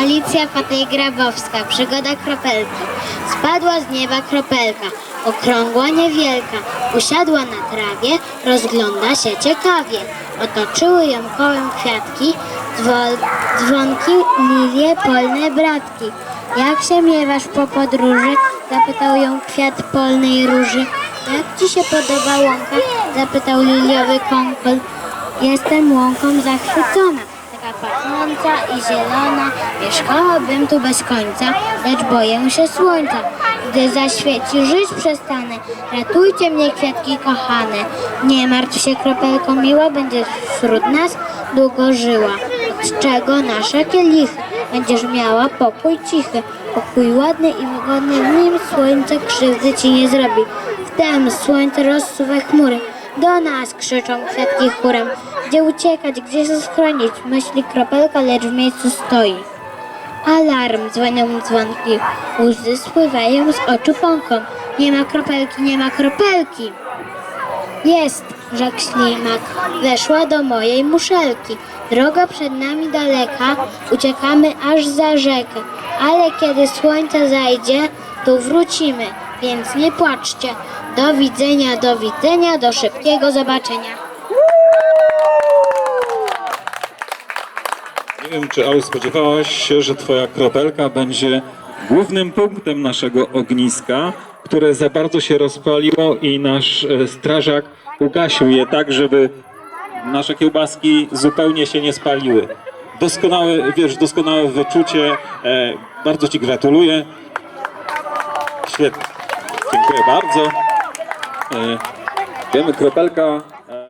Alicja Patej-Grabowska, przygoda kropelki. Spadła z nieba kropelka, okrągła, niewielka. Usiadła na trawie, rozgląda się ciekawie. Otoczyły ją kołem kwiatki, dzwon, dzwonki, lilie, polne bratki. Jak się miewasz po podróży? Zapytał ją kwiat polnej róży. Jak ci się podoba łąka? Zapytał liliowy kąkol. Jestem łąką zachwycona, i zielona. Mieszkałabym tu bez końca, lecz boję się słońca. Gdy zaświeci, żyć przestanę. Ratujcie mnie, kwiatki kochane. Nie martw się, kropelko miła, będziesz wśród nas długo żyła. Od czego nasze kielichy? Będziesz miała pokój cichy, pokój ładny i wygodny, nim słońce krzywdy ci nie zrobi. Wtem słońce rozsuwa chmury. Do nas krzyczą kwiatki chórem. Gdzie uciekać, gdzie się schronić? Myśli kropelka, lecz w miejscu stoi. Alarm, dzwonią dzwonki. Łzy spływają z oczu pąką. Nie ma kropelki, nie ma kropelki. Jest, rzekł ślimak. Weszła do mojej muszelki. Droga przed nami daleka, uciekamy aż za rzekę. Ale kiedy słońce zajdzie, tu wrócimy, więc nie płaczcie. Do widzenia, do widzenia, do szybkiego zobaczenia. Nie wiem, czy Au spodziewałaś się, że twoja kropelka będzie głównym punktem naszego ogniska, które za bardzo się rozpaliło i nasz e, strażak ugasił je tak, żeby nasze kiełbaski zupełnie się nie spaliły. Doskonałe, wiesz, doskonałe wyczucie. E, bardzo Ci gratuluję. Świetnie. Dziękuję bardzo. E, wiemy, kropelka